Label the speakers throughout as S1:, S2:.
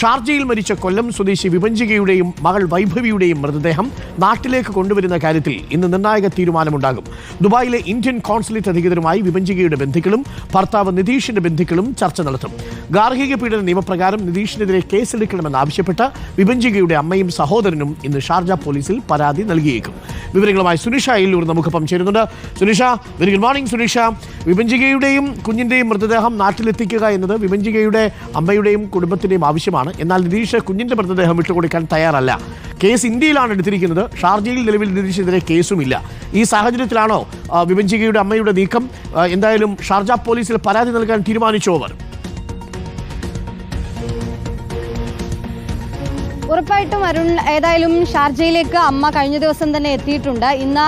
S1: ഷാർജയിൽ മരിച്ച കൊല്ലം സ്വദേശി വിപഞ്ചികയുടെയും മകൾ വൈഭവിയുടെയും മൃതദേഹം നാട്ടിലേക്ക് കൊണ്ടുവരുന്ന കാര്യത്തിൽ ഇന്ന് നിർണായക തീരുമാനമുണ്ടാകും. ദുബായിലെ ഇന്ത്യൻ കോൺസുലേറ്റ് അധികൃതരുമായി വിപഞ്ചികയുടെ ബന്ധുക്കളും ഭർത്താവ് നിതീഷിന്റെ ബന്ധുക്കളും ചർച്ച നടത്തും. ഗാർഹിക പീഡന നിയമപ്രകാരം നിതീഷിനെതിരെ കേസെടുക്കണമെന്നാവശ്യപ്പെട്ട് വിപഞ്ചികയുടെ അമ്മയും സഹോദരനും ഇന്ന് ഷാർജ പോലീസിൽ പരാതി നൽകിയേക്കും. വിവരങ്ങളുമായി സുനിഷ അയ്യൂർ നമുക്കൊപ്പം ചേരുന്നുണ്ട്. Sunisha very good morning Sunisha. വിഭജികയുടെയും കുഞ്ഞിന്റെയും മൃതദേഹം നാട്ടിലെത്തിക്കുക എന്നത് വിഭജികയുടെ അമ്മയുടെയും കുടുംബത്തിന്റെയും ആവശ്യമാണ്. എന്നാൽ നിതീഷ് കുഞ്ഞിന്റെ മൃതദേഹം വിട്ടുകൊടുക്കാൻ തയ്യാറല്ല. കേസ് ഇന്ത്യയിലാണ് എടുത്തിരിക്കുന്നത്. ഷാർജയിൽ നിലവിൽ നിതീഷിനെതിരെ കേസുമില്ല. ഈ സാഹചര്യത്തിലാണോ വിഭജികയുടെ അമ്മയുടെ നീക്കം? എന്തായാലും ഷാർജ പോലീസിൽ പരാതി നൽകാൻ തീരുമാനിച്ചു അവർ.
S2: ഉറപ്പായിട്ടും അരുൺ ഏതായാലും ഷാർജയിലേക്ക് അമ്മ കഴിഞ്ഞ ദിവസം തന്നെ എത്തിയിട്ടുണ്ട്. ഇന്ന്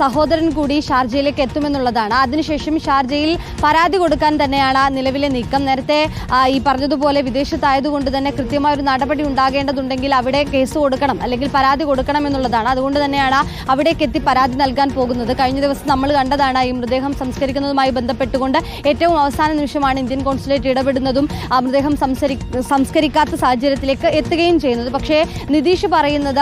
S2: സഹോദരൻ കൂടി ഷാർജയിലേക്ക് എത്തുമെന്നുള്ളതാണ്. അതിനുശേഷം ഷാർജയിൽ പരാതി കൊടുക്കാൻ തന്നെയാണ് നിലവിലെ നീക്കം. നേരത്തെ ഈ പറഞ്ഞതുപോലെ വിദേശത്തായതുകൊണ്ട് തന്നെ കൃത്യമായ ഒരു നടപടി ഉണ്ടാകേണ്ടതുണ്ടെങ്കിൽ അവിടെ കേസ് കൊടുക്കണം അല്ലെങ്കിൽ പരാതി കൊടുക്കണം എന്നുള്ളതാണ്. അതുകൊണ്ട് തന്നെയാണ് അവിടേക്ക് എത്തി പരാതി നൽകാൻ പോകുന്നത്. കഴിഞ്ഞ ദിവസം നമ്മൾ കണ്ടതാണ് ഈ മൃതദേഹം സംസ്കരിക്കുന്നതുമായി ബന്ധപ്പെട്ടുകൊണ്ട് ഏറ്റവും അവസാന നിമിഷമാണ് ഇന്ത്യൻ കോൺസുലേറ്റ് ഇടപെടുന്നതും മൃതദേഹം സംസ്കരിക്കാത്ത സാഹചര്യത്തിലേക്ക് എത്തുകയും ചെയ്യുന്നത്. പക്ഷേ നിതീഷ് പറയുന്നത്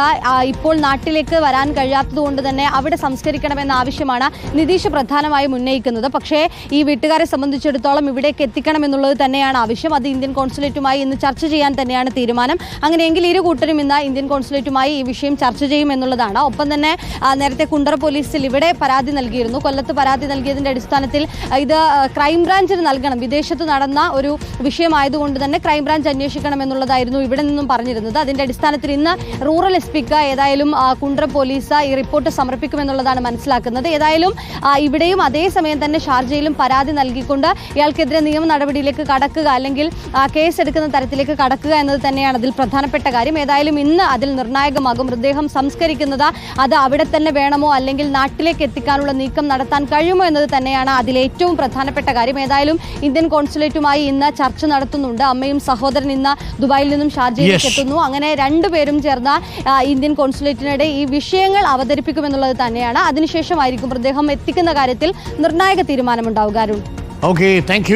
S2: ഇപ്പോൾ നാട്ടിലേക്ക് വരാൻ കഴിയാത്തതുകൊണ്ട് തന്നെ അവിടെ സംസ്കരിക്കണമെന്ന ആവശ്യമാണ് നിതീഷ് പ്രധാനമായും ഉന്നയിക്കുന്നത്. പക്ഷേ ഈ വീട്ടുകാരെ സംബന്ധിച്ചിടത്തോളം ഇവിടേക്ക് എത്തിക്കണം എന്നുള്ളത് തന്നെയാണ് ആവശ്യം. അത് ഇന്ത്യൻ കോൺസുലേറ്റുമായി ഇന്ന് ചർച്ച ചെയ്യാൻ തന്നെയാണ് തീരുമാനം. അങ്ങനെയെങ്കിൽ ഇരു കൂട്ടരും ഇന്ന് ഇന്ത്യൻ കോൺസുലേറ്റുമായി ഈ വിഷയം ചർച്ച ചെയ്യും എന്നുള്ളതാണ്. ഒപ്പം തന്നെ നേരത്തെ കുണ്ടറ പോലീസിൽ ഇവിടെ പരാതി നൽകിയിരുന്നു. കൊല്ലത്ത് പരാതി നൽകിയതിന്റെ അടിസ്ഥാനത്തിൽ ഇത് ക്രൈംബ്രാഞ്ചിന് നൽകണം. വിദേശത്ത് നടന്ന ഒരു വിഷയമായതുകൊണ്ട് തന്നെ ക്രൈംബ്രാഞ്ച് അന്വേഷിക്കണം എന്നുള്ളതായിരുന്നു ഇവിടെ നിന്നും പറഞ്ഞിരുന്നത്. അതിന്റെ അടിസ്ഥാനത്തിൽ ഇന്ന് റൂറൽ എസ് പിക്ക് ഏതായാലും കുണ്ട്ര പോലീസ് ഈ റിപ്പോർട്ട് സമർപ്പിക്കുമെന്നുള്ളതാണ് മനസ്സിലാക്കുന്നത്. ഏതായാലും ഇവിടെയും അതേസമയം തന്നെ ഷാർജയിലും പരാതി നൽകിക്കൊണ്ട് ഇയാൾക്കെതിരെ നിയമ നടപടിയിലേക്ക് കടക്കുക അല്ലെങ്കിൽ കേസ് എടുക്കുന്ന തരത്തിലേക്ക് കടക്കുക എന്നത് തന്നെയാണ് അതിൽ പ്രധാനപ്പെട്ട കാര്യം. ഏതായാലും ഇന്ന് അതിൽ നിർണായകമാകും. മൃതദേഹം സംസ്കരിക്കുന്നത് അത് അവിടെ തന്നെ വേണമോ അല്ലെങ്കിൽ നാട്ടിലേക്ക് എത്തിക്കാനുള്ള നീക്കം നടത്താൻ കഴിയുമോ എന്നത് തന്നെയാണ് അതിൽ ഏറ്റവും പ്രധാനപ്പെട്ട കാര്യം. ഏതായാലും ഇന്ത്യൻ കോൺസുലേറ്റുമായി ഇന്ന് ചർച്ച നടത്തുന്നുണ്ട്. അമ്മയും സഹോദരൻ ഇന്ന് ദുബായിൽ നിന്നും ഷാർജയിലേക്ക് എത്തുന്നു. അങ്ങനെ രണ്ടുപേരും ചേർന്ന് ഇന്ത്യൻ കോൺസുലേറ്റിനിടെ ഈ വിഷയങ്ങൾ അവതരിപ്പിക്കുമെന്നുള്ളത് തന്നെയാണ്. അതിനുശേഷമായിരിക്കും മൃതദേഹം എത്തിക്കുന്ന കാര്യത്തിൽ നിർണായക തീരുമാനമുണ്ടാവുക അരുൺ.
S1: Okay thank